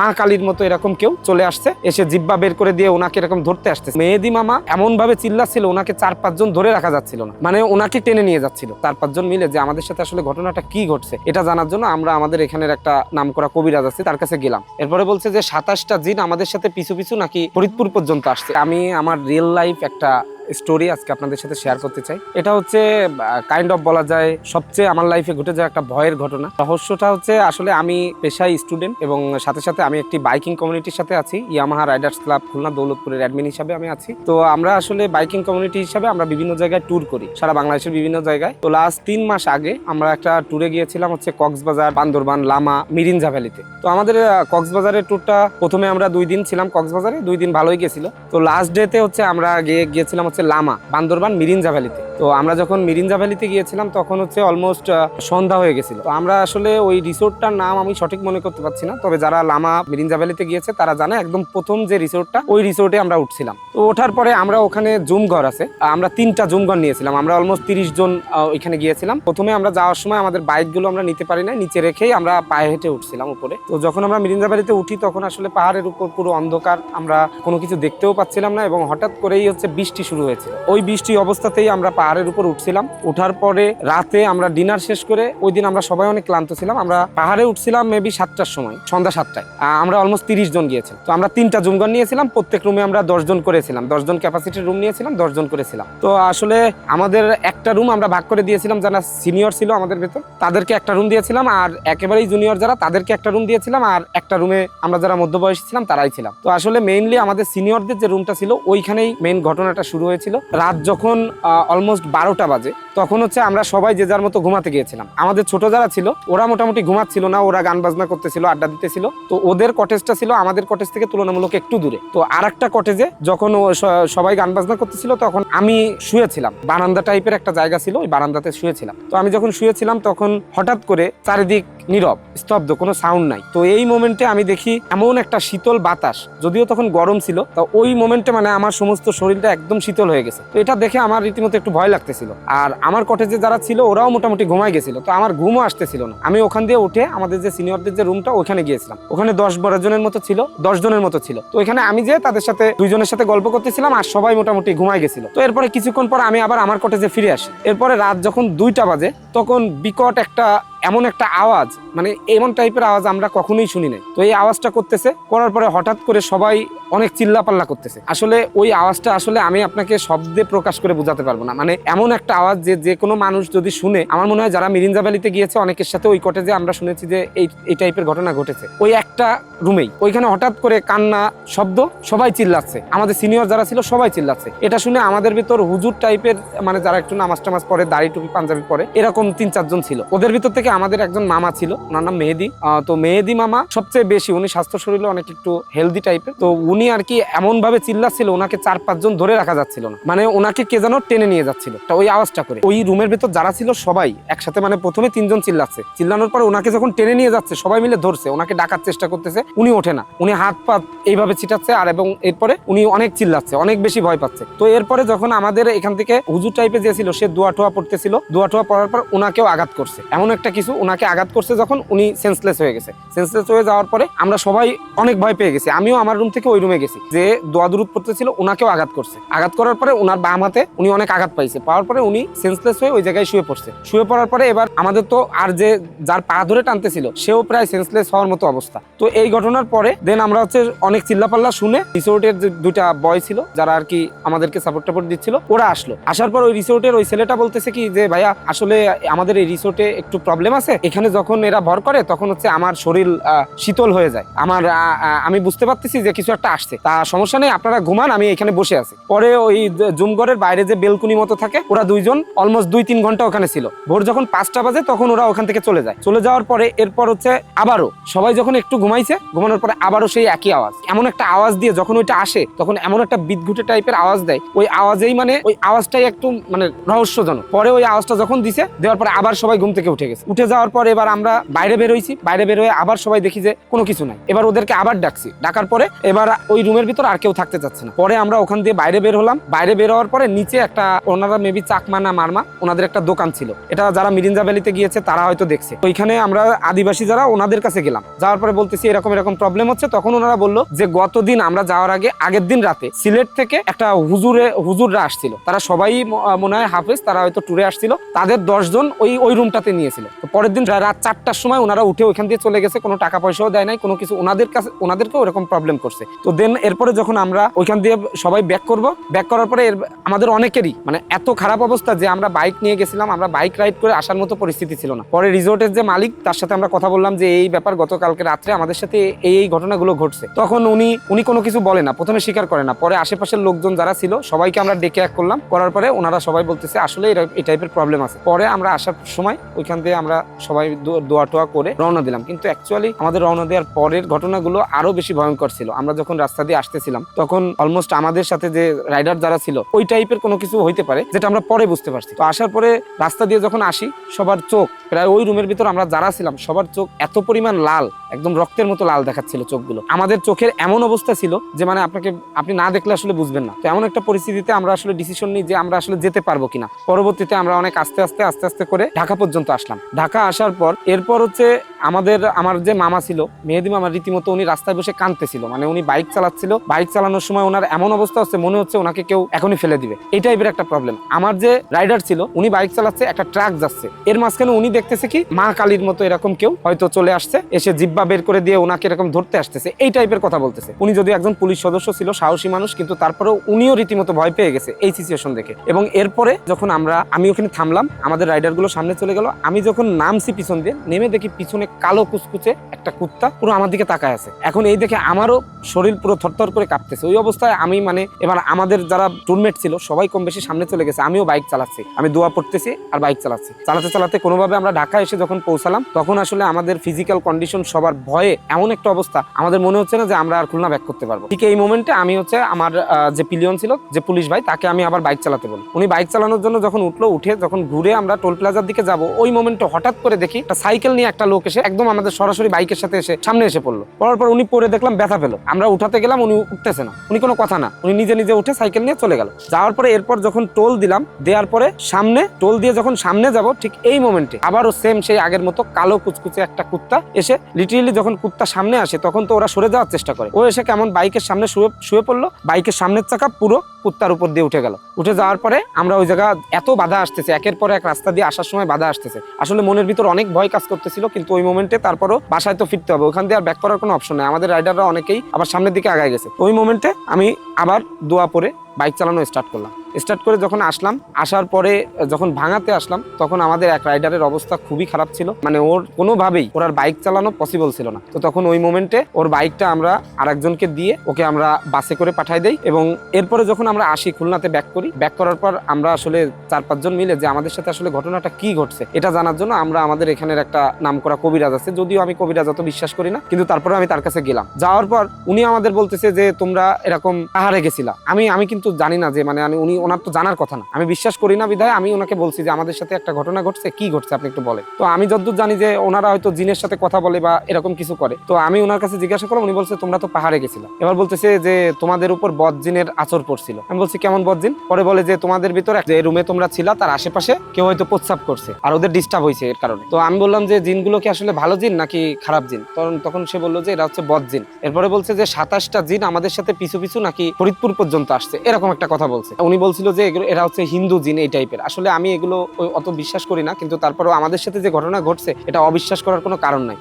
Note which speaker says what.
Speaker 1: মা কালীর মতো এরকম কেউ চলে আসছে, এসে জিব্বা বের করে দিয়ে ওনাকে এরকম ধরতে আসছে মেহেদি মামা এমন ভাবে চিল্লাচ্ছিল, ওনাকে চার পাঁচজন ধরে রাখা যাচ্ছিল না। মানে ওনাকে টেনে নিয়ে যাচ্ছিল। চার পাঁচজন মিলে যে আমাদের সাথে আসলে ঘটনাটা কি ঘটছে, এটা জানার জন্য আমরা আমাদের এখানের একটা নাম করা কবিরাজ আছে, তার কাছে গেলাম। এরপরে বলছে যে সাতাশটা জিন আমাদের সাথে পিছু পিছু নাকি ফরিদপুর পর্যন্ত আসছে। আমি, আমার রিয়েল লাইফ একটা স্টোরি আজকে আপনাদের সাথে শেয়ার করতে চাই। এটা হচ্ছে কাইন্ড অফ বলা যায় সবচেয়ে আমার লাইফে ঘটে যাওয়া একটা ভয়ের ঘটনা। রহস্যটা হচ্ছে, আসলে আমি পেশায় স্টুডেন্ট এবং সাথে সাথে আমি একটি বাইকিং কমিউনিটির সাথে আছি। ইয়ামাহা রাইডার্স ক্লাব খুলনা দৌলতপুরের অ্যাডমিন হিসাবে আমি আছি। তো আমরা আসলে বাইকিং কমিউনিটি হিসাবে আমরা বিভিন্ন জায়গায় ট্যুর করি, সারা বাংলাদেশের বিভিন্ন জায়গায়। তো লাস্ট তিন মাস আগে আমরা একটা ট্যুরে গিয়েছিলাম, হচ্ছে কক্সবাজার, বান্দরবান, লামা, মিরিঞ্জা ভ্যালিতে। তো আমাদের কক্সবাজারের ট্যুরটা প্রথমে আমরা দুই দিন ছিলাম। কক্সবাজারে দুই দিন ভালোই গেছিল। তো লাস্ট ডেতে হচ্ছে আমরা গিয়ে, গিয়েছিলাম হচ্ছে লামা, বান্দরবান মিরিঞ্জা ভ্যালিতে। তো আমরা যখন মিরিঞ্জা ভ্যালিতে গিয়েছিলাম, তখন হচ্ছে অলমোস্ট সন্ধ্যা হয়ে গেছিল। তো আমরা আসলে ওই রিসোর্টটার নাম আমি সঠিক মনে করতে পারছি না, তবে যারা লামা মিরিঞ্জা ভ্যালিতে গিয়েছে, তারা জানে একদম প্রথম যে রিসোর্টটা, ওই রিসোর্টে আমরা উঠছিলাম। তো ওঠার পরে আমরা ওখানে জুম ঘর আছে, আমরা তিনটা জুম ঘর নিয়েছিলাম। আমরা অলমোস্ট তিরিশ জন ওইখানে গিয়েছিলাম। প্রথমে আমরা যাওয়ার সময় আমাদের বাইকগুলো আমরা নিতে পারি না নিচে রেখেই আমরা পায়ে হেঁটে উঠছিলাম উপরে। তো যখন আমরা মিরিঞ্জা ভ্যালিতে উঠি, তখন আসলে পাহাড়ের উপর পুরো অন্ধকার, আমরা কোনো কিছু দেখতেও পাচ্ছিলাম না এবং হঠাৎ করেই হচ্ছে বৃষ্টি শুরু হয়েছিল। ওই বৃষ্টি অবস্থাতেই আমরা পাহাড়ের উপর উঠছিলাম। ওঠার পরে রাতে আমরা ডিনার শেষ করে ওই দিন আমরা সবাই অনেক ক্লান্ত ছিলাম। আমরা পাহাড়ে উঠছিলাম মেবি সাতটার সময়, সন্ধ্যা সাতটায়। আমরা অলমোস্ট তিরিশ জন গিয়েছিলাম। তো আমরা তিনটা জুমগন নিয়েছিলাম। প্রত্যেক রুমে আমরা দশজন করেছিলাম। দশজন ক্যাপাসিটির রুম নিয়েছিলাম দশজন করেছিলাম। তো আসলে আমাদের একটা রুম আমরা ভাগ করে দিয়েছিলাম। যারা সিনিয়র ছিল আমাদের ভেতর, তাদেরকে একটা রুম দিয়েছিলাম আর একেবারেই জুনিয়র যারা, তাদেরকে একটা রুম দিয়েছিলাম আর একটা রুমে আমরা যারা মধ্যবয়সী ছিলাম, তারাই ছিলাম। তো আসলে মেইনলি আমাদের সিনিয়রদের যে রুমটা ছিল, ওইখানেই মেইন ঘটনাটা শুরু হয়েছিল। রাত যখন অলমোস্ট বারোটা বাজে, তখন হচ্ছে আমরা সবাই যে যার মতো ঘুমাতে গিয়েছিলাম। আমাদের ছোট যারা ছিল, ওরা মোটামুটি ঘুমাচ্ছিল না, ওরা গান বাজনা করতেছিল, আড্ডা দিতেছিল। তো ওদের কটেজটা ছিল আমাদের কটেজ থেকে তুলনামূলক একটু দূরে। তো আর একটা কটেজে যখন সবাই গান বাজনা করতেছিল, তখন আমি শুয়েছিলাম। বারান্দা টাইপের একটা জায়গা ছিল, ওই বারান্দাতে শুয়েছিলাম। তো আমি যখন শুয়েছিলাম, তখন হঠাৎ করে চারিদিক নীরব, স্তব্ধ, কোনো সাউন্ড নাই। তো এই মোমেন্টে আমি দেখি এমন একটা শীতল বাতাস, যদিও তখন গরম ছিল, তো ওই মোমেন্টে মানে আমার সমস্ত শরীরটা একদম শীতল হয়ে গেছে। তো এটা দেখে আমার রীতিমতো একটু ভয় লাগতেছিল। আর আমার কটেজে যারা ছিল, ওরাও মোটামুটি ঘুমাই গেছিল। তো আমার ঘুমও আসতেছিল না। আমি ওখান দিয়ে উঠে আমাদের যে সিনিয়রদের যে রুমটা ওখানে গিয়েছিলাম। ওখানে দশ বারো জনের মতো ছিল, দশ জনের মতো ছিল। তো এখানে আমি যে তাদের সাথে দুইজনের সাথে গল্প করতেছিলাম আর সবাই মোটামুটি ঘুমাই গেছিল। তো এরপরে কিছুক্ষণ পর আমি আবার আমার কটেজে ফিরে আসি। এরপরে রাত যখন দুইটা বাজে, তখন বিকট একটা এমন একটা আওয়াজ মানে এমন টাইপের আওয়াজ আমরা কখনোই শুনি নাই। তো এই আওয়াজটা করতেছে, করার পরে হঠাৎ করে সবাই অনেক চিল্লাপাল্লা করতেছে। আসলে ওই আওয়াজটা আসলে আমি আপনাকে শব্দে প্রকাশ করে বোঝাতে পারব না। মানে এমন একটা আওয়াজ যে যে কোনো মানুষ যদি শুনে, আমার মনে হয় যারা মিরিঞ্জা ভ্যালিতে গিয়েছে, অনেকের সাথে ওই কটেজে আমরা শুনেছি যে, এই এই টাইপের ঘটনা ঘটেছে। ওই একটা রুমেই, ওইখানে হঠাৎ করে কান্না, শব্দ, সবাই চিল্লাচ্ছে। আমাদের সিনিয়র যারা ছিল, সবাই চিল্লাচ্ছে। এটা শুনে আমাদের ভিতর হুজুর টাইপের মানে যারা একটু নামাজ টামাজ পরে দাড়ি টুপি, পাঞ্জাবি পরে, এরকম তিন চারজন ছিল। ওদের ভিতর থেকে আমাদের একজন মামা ছিল, ওনার নাম মেহেদি। তো মেহেদি মামা সবচেয়ে বেশি, উনি স্বাস্থ্য শরীরে অনেক একটু হেলদি টাইপের তো উনি আর কি এমন ভাবে চিল্লাচ্ছিল, ওনাকে চার পাঁচজন ধরে রাখা যাচ্ছিল না। মানে ওনাকে কে যেন টেনে নিয়ে যাচ্ছিল। তো ওই আওয়াজটা করে। ওই রুমের ভিতর যারা ছিল সবাই একসাথে মানে প্রথমে তিনজন চিল্লাচ্ছে। চিল্লানোর পরে ওনাকে যখন টেনে নিয়ে যাচ্ছে, সবাই মিলে ধরছে। ওনাকে ডাকার চেষ্টা করতেছে, উনি ওঠে না। উনি হাত পা এইভাবে ছিটাচ্ছে আর এবং এরপরে উনি অনেক চিল্লাচ্ছে, অনেক বেশি ভয় পাচ্ছে। তো এরপরে যখন আমাদের এখান থেকে হুজুর টাইপের যে ছিল, সে দোয়া টোয়া পড়তেছিল। দোয়া টোয়া পড়ার পর ওনাকেও আঘাত করছে। এমন একটা কিছু ওনাকে আঘাত করছে যখন উনি সেন্সলেস হয়ে গেছে। সেন্সলেস হয়ে যাওয়ার পরে আমরা সবাই অনেক ভয় পেয়ে গেছি। আমিও আমার রুম থেকে ওই রুমে গেছি যে দোয়া দুরুদ পড়তেছিল ওনাকেও আঘাত করছে। আঘাত করার পরে ওনার বাম হাতে উনি অনেক আঘাত পাইছে। পাওয়ার পরে উনি সেন্সলেস হয়ে ওই জায়গায় শুয়ে পড়ছে। শুয়ে পড়ার পরে এবার আমাদের তো আর যে যার পা ধরে টানতেছিল, সেও প্রায় সেন্সলেস হওয়ার মতো অবস্থা। তো এই ঘটনার পরে দেন আমরা হচ্ছে অনেক চিল্লাপাল্লা শুনে রিসোর্টের যে দুইটা বয় ছিল, যারা আর কি আমাদেরকে সাপোর্ট টাপোর্ট দিচ্ছিল, ওরা আসলো। আসার পর ওই রিসোর্টের ওই ছেলেটা বলতেছে কি যে, ভাইয়া, আসলে আমাদের এই রিসোর্টে একটু প্রবলেম আছে? এখানে যখন এরা ভর করে, তখন হচ্ছে আমার শরীর শীতল হয়ে যায়। আমার আমি বুঝতে পারতেছি যে কিছু একটা আসছে। তা সমস্যা নেই, আপনারা ঘুমান, আমি এখানে বসে আছি। পরে ওই জুমঘরের বাইরে যে বেলকুনি মতো থাকে, ওরা দুইজন অলমোস্ট দুই তিন ঘণ্টা ওখানে ছিল। ভোর যখন পাঁচটা বাজে, তখন ওরা ওখান থেকে চলে যায়। চলে যাওয়ার পরে এরপর হচ্ছে আবারও, সবাই যখন একটু ঘুমাইছে, ঘুমানোর পরে আবারও সেই একই আওয়াজ। এমন একটা আওয়াজ দিয়ে যখন ওইটা আসে, তখন এমন একটা বিদ্যুটে টাইপের আওয়াজ দেয়। ওই আওয়াজেই মানে ওই আওয়াজটাই একটু মানে রহস্যজনক। পরে ওই আওয়াজটা যখন দিছে, দেওয়ার পরে আবার সবাই ঘুম থেকে উঠে গেছে। উঠে উঠে যাওয়ার পর এবার আমরা বাইরে বের হয়েছি বাইরে বের হয়ে আবার সবাই দেখি যে কোনো কিছু নাই। এবার ওদেরকে আবার ডাকছি। ডাকার পরে এবার ওই রুমের ভিতর আর কেউ থাকতে চাচ্ছে না। পরে আমরা ওখান দিয়ে বাইরে বের হলাম। বাইরে বের হওয়ার পরে নিচে একটা ওনারা মেবি চাকমা না মারমা ওনাদের একটা দোকান ছিল। এটা যারা মিরিঞ্জা ভ্যালিতে গিয়েছে তারা হয়তো দেখছে। ওইখানে আমরা আদিবাসী যারা ওনাদের কাছে গেলাম। যাওয়ার পরে বলতেছি, এরকম এরকম প্রবলেম হচ্ছে। তখন ওনারা বলল যে, গতদিন আমরা যাওয়ার আগে, আগের দিন রাতে সিলেট থেকে একটা হুজুরে, হুজুররা আসছিল। তারা সবাই মনে হয় হাফেজ, তারা হয়তো ট্যুরে আসছিল। তাদের দশজন ওই ওই রুমটাতে নিয়েছিল। পরের দিন রাত চারটার সময় ওনারা উঠে ওইখান দিয়ে চলে গেছে, কোনো টাকা পয়সাও দেয় নাই, কোনো কিছু। ওনাদের কাছে ওনাদেরকেও এরকম প্রবলেম করছে। তো দেন এরপরে যখন আমরা ওইখান দিয়ে সবাই ব্যাক করব ব্যাক করার পরে আমাদের অনেকেরই মানে এত খারাপ অবস্থা যে আমরা বাইক নিয়ে গেছিলাম, আমরা বাইক রাইড করে আসার মতো পরিস্থিতি ছিল না। পরে রিসোর্টের যে মালিক, তার সাথে আমরা কথা বললাম যে এই ব্যাপার গতকালকে রাত্রে আমাদের সাথে এই এই ঘটনাগুলো ঘটছে। তখন উনি উনি কোনো কিছু বলে না, প্রথমে স্বীকার করে না। পরে আশেপাশের লোকজন যারা ছিল, সবাইকে আমরা ডেকে এক করলাম। করার পরে ওনারা সবাই বলতেছে, আসলে এই টাইপের প্রবলেম আছে। পরে আমরা আসার সময় ওইখান দিয়ে আমরা সবাই দো- দোয়া টোয়া করে রওনা দিলাম। কিন্তু অ্যাকচুয়ালি আমাদের রওনা দেওয়ার পরের ঘটনাগুলো আরও বেশি ভয়ঙ্কর ছিল। আমরা যখন রাস্তা দিয়ে আসতেছিলাম, তখন অলমোস্ট আমাদের সাথে যে রাইডার যারা ছিল, ওই টাইপের কোনো কিছু হইতে পারে যেটা আমরা পরে বুঝতে পারছি। তো আসার পরে রাস্তা দিয়ে যখন আসি, সবার চোখ, প্রায় ওই রুমের ভিতর আমরা যারা ছিলাম, সবার চোখ এত পরিমাণ লাল, একদম রক্তের মতো লাল দেখাচ্ছিল চোখগুলো। আমাদের চোখের এমন অবস্থা ছিল যে মানে আপনাকে, আপনি না দেখলে আসলে বুঝবেন না। তো এমন একটা পরিস্থিতিতে আমরা আসলে ডিসিশন নিই যে আমরা আসলে যেতে পারব কিনা। পরবর্তীতে আমরা অনেক আস্তে আস্তে আস্তে আস্তে করে ঢাকা পর্যন্ত আসলাম। ঢাকা আসার পর, এরপর হচ্ছে আমাদের, আমার যে মামা ছিল, মেহেদি মামা রীতিমতো উনি রাস্তায় বসে কাঁদতেছিল। মানে উনি বাইক চালাচ্ছিল। বাইক চালানোর সময় ওনার এমন অবস্থা হচ্ছে, মনে হচ্ছে ওনাকে কেউ এখনই ফেলে দিবে। এই টাইপের একটা প্রবলেম আমার যে রাইডার ছিল, উনি বাইক চালাচ্ছে, একটা ট্রাক যাচ্ছে। এর মাঝখানে উনি দেখতেছে কি, মা কালীর মতো এরকম কেউ হয়তো চলে আসছে, এসে জিব্বা বের করে দিয়ে ওনাকে এরকম ধরতে আসতেছে। এই টাইপের কথা বলতেছে। উনি যদি একজন পুলিশ সদস্য ছিল, সাহসী মানুষ, কিন্তু তারপরেও উনিও রীতিমতো ভয় পেয়ে গেছে এই সিচুয়েশন দেখে। এবং এরপরে যখন আমরা, আমি ওখানে থামলাম, আমাদের রাইডারগুলো সামনে চলে গেল। আমি যখন নামছি পিছন দিয়ে, নেমে দেখি পিছনে কালো কুচকুচে একটা কুত্তা পুরো আমার দিকে তাকায় আছে। এখন এই দেখে আমারও শরীর পুরো থরথর করে কাঁপতেছে। ওই অবস্থায় আমি মানে এবার আমাদের যারা টুরমেট ছিল, সবাই কম বেশি সামনে চলে গেছে। আমিও বাইক চালাচ্ছি। আমি দোয়া পড়তেছি আর বাইক চালাচ্ছি। চালাতে চালাতে কোনোভাবে আমরা ঢাকা এসে যখন পৌঁছালাম, তখন আসলে আমাদের ফিজিক্যাল কন্ডিশন সবার ভয়ে এমন একটা অবস্থা। আমাদের মনে হচ্ছে না যে আমরা আর খুলনা ব্যাক করতে পারব। ঠিক এই মোমেন্টে আমি হচ্ছে আমার যে পিলিয়ন ছিল, যে পুলিশ ভাই, তাকে আমি আবার বাইক চালাতে বলি। উনি বাইক চালানোর জন্য যখন উঠল, উঠে যখন ঘুরে আমরা টোল প্লাজার দিকে যাব, ওই মোমেন্টে হঠাৎ করে দেখি একটা সাইকেল নিয়ে একটা লোক এসে একদম আমাদের সরাসরি বাইকের সাথে এসে সামনে এসে পড়ল। পড়ার পর উনি পরে দেখলাম ব্যথা পেল। আমরা উঠাতে গেলাম, উনি উঠতেছে না। উনি কোনো কথা না। উনি নিজে নিজে উঠে সাইকেল নিয়ে চলে গেল। যাওয়ার পরে এরপর যখন টোল দিলাম, দেওয়ার পরে সামনে, টোল দিয়ে যখন সামনে যাব, ঠিক এই মোমেন্টে আবারও সেম সেই আগের মতো কালো কুচকুচে একটা কুত্তা এসে লিটারেলি যখন কুত্তা সামনে আসে, তখন তো ওরা সরে যাওয়ার চেষ্টা করে। ও এসে কেমন বাইকের সামনে শুয়ে শুয়ে পড়ল। বাইকের সামনের চাকা পুরো কুত্তার উপর দিয়ে উঠে গেল। উঠে যাওয়ার পরে আমরা ওই জায়গা এত বাধা আসতেছে, একের পর এক রাস্তা দিয়ে আসার সময় বাধা আসতেছে। আসলে মনের ভিতর অনেক ভয় কাজ করতেছিল, কিন্তু ওই মোমেন্টে তারপরও বাসায় তো ফিরতে হবে। ওখান দিয়ে আর ব্যাক করার কোনো অপশন নেই। আমাদের রাইডাররা অনেকেই আবার সামনের দিকে আগায় গেছে। ওই মোমেন্টে আমি আবার দোয়া পরে বাইক চালানো স্টার্ট করলাম। স্টার্ট করে যখন আসলাম, আসার পরে যখন ভাঙাতে আসলাম, তখন আমাদের এক রাইডারের অবস্থা খুবই খারাপ ছিল। মানে ওর কোনোভাবেই ওর আর বাইক চালানো পসিবল ছিল না। তো তখন ওই মোমেন্টে ওর বাইকটা আমরা আরেকজনকে দিয়ে ওকে আমরা বাসে করে পাঠাই দেই এবং এরপরে যখন আমরা আসি, খুলনাতে ব্যাক করি ব্যাক করার পর আমরা আসলে চার পাঁচজন মিলে যে আমাদের সাথে আসলে ঘটনাটা কি ঘটছে, এটা জানার জন্য আমরা আমাদের এখানের একটা নাম করা কবিরাজ আছে। যদিও আমি কবিরাজ অত বিশ্বাস করি না, কিন্তু তারপরে আমি তার কাছে গেলাম। যাওয়ার পর উনি আমাদের বলতেছে যে তোমরা এরকম পাহাড়ে গেছিলা। আমি আমি কিন্তু জানি না যে মানে আমি, উনি ওনার তো জানার কথা না। আমি বিশ্বাস করি না বিধায়, আমি ওনাকে বলছি যে আমাদের সাথে একটা ঘটনা ঘটছে, কি ঘটছে আপনি একটু বলেন। তো আমি যতদূর জানি যে ওনারা হয়তো জিনের সাথে কথা বলে বা এরকম কিছু করে। তো আমি ওনার কাছে জিজ্ঞাসা করলাম, উনি বলছে, তোমরা তো পাহাড়ে গেছিলা। এবার বলতেছে যে, তোমাদের উপর বদ জিনের আচর পড়ছিল। আমি বলছি, কেমন বদ জিন? পরে বলে যে, তোমাদের ভিতরে যে রুমে তোমরা ছিলা, তার আশেপাশে কেউ হয়তো প্রস্রাব করছে, আর ওদের ডিস্টার্ব হয়েছে এর কারণে। তো আমি বললাম যে, জিনগুলো কি আসলে ভালো জিন নাকি খারাপ জিন? তখন তখন সে বলল যে, এরা হচ্ছে বদ জিন। এরপরে বলছে যে, সাতাশটা জিন আমাদের সাথে পিছু পিছু নাকি ফরিদপুর পর্যন্ত আসছে। এরকম একটা কথা বলছে। উনি বলছিল যে এগুলো এরা হচ্ছে হিন্দু জিন এই টাইপের আসলে আমি এগুলো অত বিশ্বাস করি না, কিন্তু তারপরেও আমাদের সাথে যে ঘটনা ঘটছে, এটা অবিশ্বাস করার কোনো কারণ নাই।